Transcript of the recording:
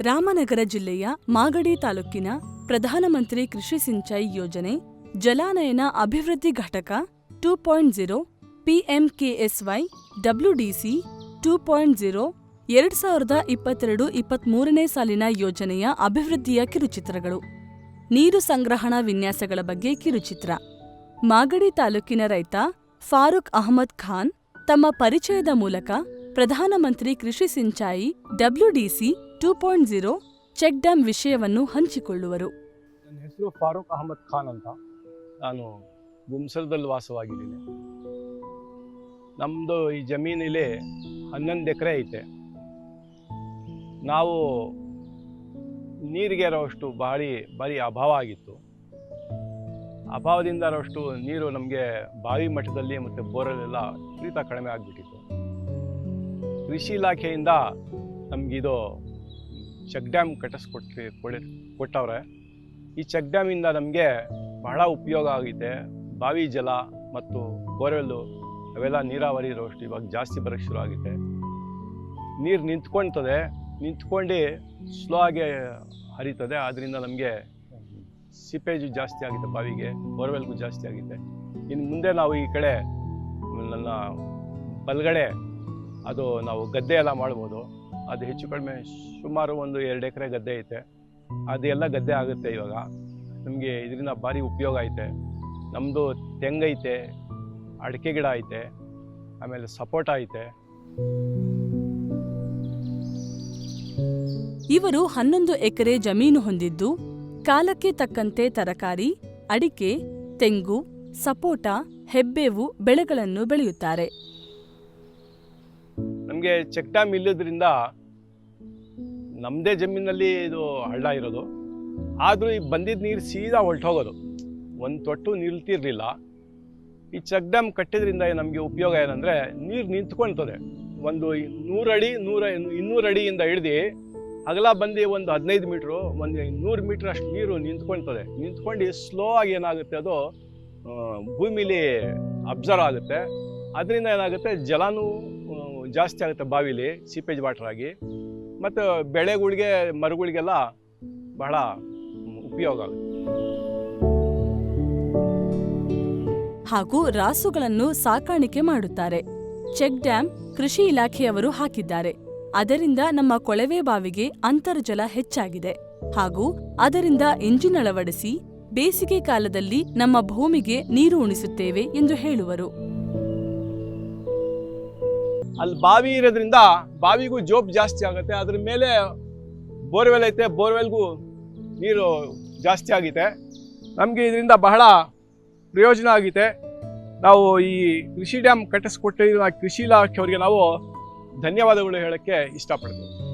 ರಾಮನಗರ ಜಿಲ್ಲೆಯ ಮಾಗಡಿ ತಾಲೂಕಿನ ಪ್ರಧಾನಮಂತ್ರಿ ಕೃಷಿ ಸಿಂಚಾಯಿ ಯೋಜನೆ ಜಲಾನಯನ ಅಭಿವೃದ್ಧಿ ಘಟಕ two point zero, PMKSY WDC two point zero, ಎರಡು ಸಾವಿರದ ಇಪ್ಪತ್ತೆರಡು ಇಪ್ಪತ್ಮೂರನೇ ಸಾಲಿನ ಯೋಜನೆಯ ಅಭಿವೃದ್ಧಿಯ ಕಿರುಚಿತ್ರಗಳು. ನೀರು ಸಂಗ್ರಹಣಾ ವಿನ್ಯಾಸಗಳ ಬಗ್ಗೆ ಕಿರುಚಿತ್ರ. ಮಾಗಡಿ ತಾಲೂಕಿನ ರೈತ ಫಾರೂಕ್ ಅಹಮದ್ ಖಾನ್ ತಮ್ಮ ಪರಿಚಯದ ಮೂಲಕ ಪ್ರಧಾನಮಂತ್ರಿ ಕೃಷಿ ಸಿಂಚಾಯಿ WDC two point zero check dam ವಿಷಯವನ್ನು ಹಂಚಿಕೊಳ್ಳುವರು. ನನ್ನ ಹೆಸರು ಫಾರೂಕ್ ಅಹಮದ್ ಖಾನ್ ಅಂತ. ನಾನು ಗುಮ್ಸರದಲ್ಲಿ ವಾಸವಾಗಿದ್ದೀನಿ. ನಮ್ಮದು ಈ ಜಮೀನಲ್ಲಿ ಹನ್ನೊಂದು ಎಕರೆ ಐತೆ. ನಾವು ನೀರಿಗೆ ಇರೋಷ್ಟು ಭಾರಿ ಭಾರಿ ಅಭಾವ ಆಗಿತ್ತು. ಅಭಾವದಿಂದ ಇರೋಷ್ಟು ನೀರು ನಮಗೆ ಬಾವಿ ಮಟ್ಟದಲ್ಲಿ ಮತ್ತು ಬೋರಲ್ಲೆಲ್ಲ ವಿಪರೀತ ಕಡಿಮೆ ಆಗಿಬಿಟ್ಟಿತ್ತು. ಕೃಷಿ ಇಲಾಖೆಯಿಂದ ನಮಗಿದು ಚೆಕ್ ಡ್ಯಾಮ್ ಕಟ್ಟಿಸ್ಕೊಟ್ಟಿ ಕೊಡಿ ಕೊಟ್ಟವ್ರೆ. ಈ ಚೆಕ್ ಡ್ಯಾಮಿಂದ ನಮಗೆ ಬಹಳ ಉಪಯೋಗ ಆಗಿದೆ. ಬಾವಿ ಜಲ ಮತ್ತು ಬೋರ್ವೆಲ್ಲು, ಅವೆಲ್ಲ ನೀರಾವರಿ ಇರೋಷ್ಟು ಇವಾಗ ಜಾಸ್ತಿ ಬರೋಕ್ಕೆ ಶುರು ಆಗಿದೆ. ನೀರು ನಿಂತ್ಕೊಳ್ತದೆ. ನಿಂತ್ಕೊಂಡು ಸ್ಲೋ ಆಗಿ ಹರಿತದೆ. ಆದ್ದರಿಂದ ನಮಗೆ ಸಿಪೇಜು ಜಾಸ್ತಿ ಆಗಿದೆ ಬಾವಿಗೆ, ಬೋರ್ವೆಲ್ಗೂ ಜಾಸ್ತಿ ಆಗಿದೆ. ಇನ್ನು ಮುಂದೆ ನಾವು ಈ ಕಡೆ ನನ್ನ ಬಲಗಡೆ ಅದು ನಾವು ಗದ್ದೆ ಎಲ್ಲ ಮಾಡ್ಬೋದು. ಅದು ಹೆಚ್ಚು ಕಡಿಮೆ ಸುಮಾರು ಒಂದು ಎರಡು ಎಕರೆ ಗದ್ದೆ ಐತೆ. ಅದೆಲ್ಲ ಗದ್ದೆ ಆಗುತ್ತೆ ಇವಾಗ. ನಮಗೆ ಇದರಿಂದ ಭಾರಿ ಉಪಯೋಗ ಐತೆ. ನಮ್ಮದು ತೆಂಗೈತೆ ಅಡಿಕೆ ಗಿಡ ಐತೆ, ಆಮೇಲೆ ಸಪೋಟ ಐತೆ. ಇವರು ಹನ್ನೊಂದು ಎಕರೆ ಜಮೀನು ಹೊಂದಿದ್ದು, ಕಾಲಕ್ಕೆ ತಕ್ಕಂತೆ ತರಕಾರಿ, ಅಡಿಕೆ, ತೆಂಗು, ಸಪೋಟ, ಹೆಬ್ಬೇವು, ಬೆಳೆಗಳನ್ನು ಬೆಳೆಯುತ್ತಾರೆ. ನಮಗೆ ಚೆಕ್ ಡ್ಯಾಮ್ ಇಲ್ಲದ್ರಿಂದ ನಮ್ಮದೇ ಜಮೀನಲ್ಲಿ ಇದು ಹಳ್ಳ ಇರೋದು. ಆದರೂ ಈ ಬಂದಿದ್ದ ನೀರು ಸೀದಾ ಹೊರ್ಟೋಗೋದು. ಒಂದು ತೊಟ್ಟು ನಿಲ್ತಿರಲಿಲ್ಲ. ಈ ಚೆಕ್ ಡ್ಯಾಮ್ ಕಟ್ಟಿದ್ರಿಂದ ನಮಗೆ ಉಪಯೋಗ ಏನಂದರೆ ನೀರು ನಿಂತ್ಕೊಳ್ತದೆ ಒಂದು ನೂರಡಿ ನೂರ ಇನ್ನೂರು ಅಡಿಯಿಂದ ಹಿಡ್ದು ಅಗಲ ಬಂದು ಒಂದು ಹದಿನೈದು ಮೀಟ್ರು, ಒಂದು ನೂರು ಮೀಟ್ರ್ ಅಷ್ಟು ನೀರು ನಿಂತ್ಕೊಳ್ತದೆ ನಿಂತ್ಕೊಂಡು ಸ್ಲೋ ಆಗಿ ಏನಾಗುತ್ತೆ ಅದು ಭೂಮಿಲಿ ಅಬ್ಸರ್ವ್ ಆಗುತ್ತೆ. ಅದರಿಂದ ಏನಾಗುತ್ತೆ ಜಲನೂ ಜಾಸ್ತಿ ಆಗುತ್ತೆ ಬಾವಿಲಿ ಸೀಪೇಜ್ ವಾಟರ್ ಆಗಿ. ಮತ್ತು ಬೆಳೆಗಳಿಗೆ, ಮರಗಳಿಗೆಲ್ಲ ಬಹಳ ಉಪಯೋಗ ಆಗುತ್ತೆ. ಹಾಗೂ ರಾಸುಗಳನ್ನು ಸಾಕಾಣಿಕೆ ಮಾಡುತ್ತಾರೆ. ಚೆಕ್ ಡ್ಯಾಂ ಕೃಷಿ ಇಲಾಖೆಯವರು ಹಾಕಿದ್ದಾರೆ. ಅದರಿಂದ ನಮ್ಮ ಕೊಳವೆ ಬಾವಿಗೆ ಅಂತರ್ಜಲ ಹೆಚ್ಚಾಗಿದೆ. ಹಾಗೂ ಅದರಿಂದ ಇಂಜಿನ್ ಅಳವಡಿಸಿ ಬೇಸಿಗೆ ಕಾಲದಲ್ಲಿ ನಮ್ಮ ಭೂಮಿಗೆ ನೀರು ಉಣಿಸುತ್ತೇವೆ ಎಂದು ಹೇಳುವರು. ಅಲ್ಲಿ ಬಾವಿ ಇರೋದ್ರಿಂದ ಬಾವಿಗೂ ಜೋಬ್ ಜಾಸ್ತಿ ಆಗುತ್ತೆ. ಅದ್ರ ಮೇಲೆ ಬೋರ್ವೆಲ್ ಐತೆ. ಬೋರ್ವೆಲ್ಗೂ ನೀರು ಜಾಸ್ತಿ ಆಗಿದೆ. ನಮಗೆ ಇದರಿಂದ ಬಹಳ ಪ್ರಯೋಜನ ಆಗಿದೆ. ನಾವು ಈ ಕೃಷಿ ಡ್ಯಾಮ್ ಕಟ್ಟಿಸ್ಕೊಟ್ಟಿರೋ ಕೃಷಿ ಇಲಾಖೆಯವರಿಗೆ ನಾವು ಧನ್ಯವಾದಗಳು ಹೇಳೋಕ್ಕೆ ಇಷ್ಟಪಡ್ತೀವಿ.